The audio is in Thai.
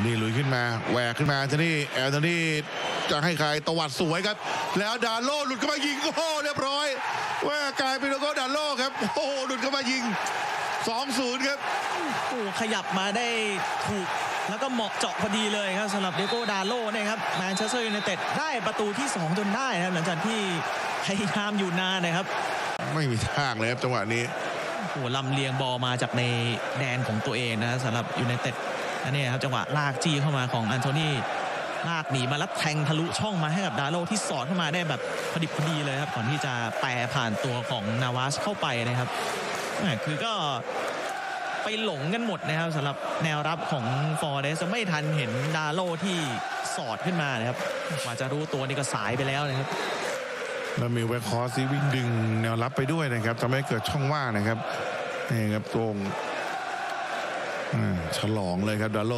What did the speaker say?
นี่ลุยขึ้นมาแหวกขึ้นมาแอนโทนี่แอนโทนี่จะให้ใครตวัดสวยครับ แล้วดาโลหลุดเข้ามายิงโอ้โหเรียบร้อยว่ากลายเป็นโลโก้ดาโลครับโอ้โหหลุดเข้ามายิง2-0ครับโอ้ขยับมาได้ถูกแล้วก็เหมาะเจาะพอดีเลยครับสำหรับเดโก้ดาโลนะครับแมนเชสเตอร์ยูไนเต็ดได้ประตูที่ 2 จนได้นะครับหลังจากที่พยายามอยู่นานนะครับ ไม่มีทางเลยครับจังหวะนี้โอ้ลำเลียงบอลมาจากในแดนของตัวเองนะสำหรับยูไนเต็ด อันนี้ครับจังหวะลากจี้เข้ามาของอันโทนีลากหนีมาแล้วแทงทะลุช่องมาให้กับดาโลที่สอดเข้ามาได้แบบพอดิบพอดีเลยครับก่อนที่จะแปรผ่านตัวของนาวาสเข้าไปนะครับคือก็ไปหลงกันหมดนะครับสำหรับแนวรับของฟอร์เรสไม่ทันเห็นดาโลที่สอดขึ้นมานะครับกว่าจะรู้ตัวนี่ก็สายไปแล้วนะครับแล้วมีแวคคอร์ซีวิ่งดึงแนวรับไปด้วยนะครับทำให้เกิดช่องว่างนะครับนี่ครับตรง ฉลองเลยครับดาโล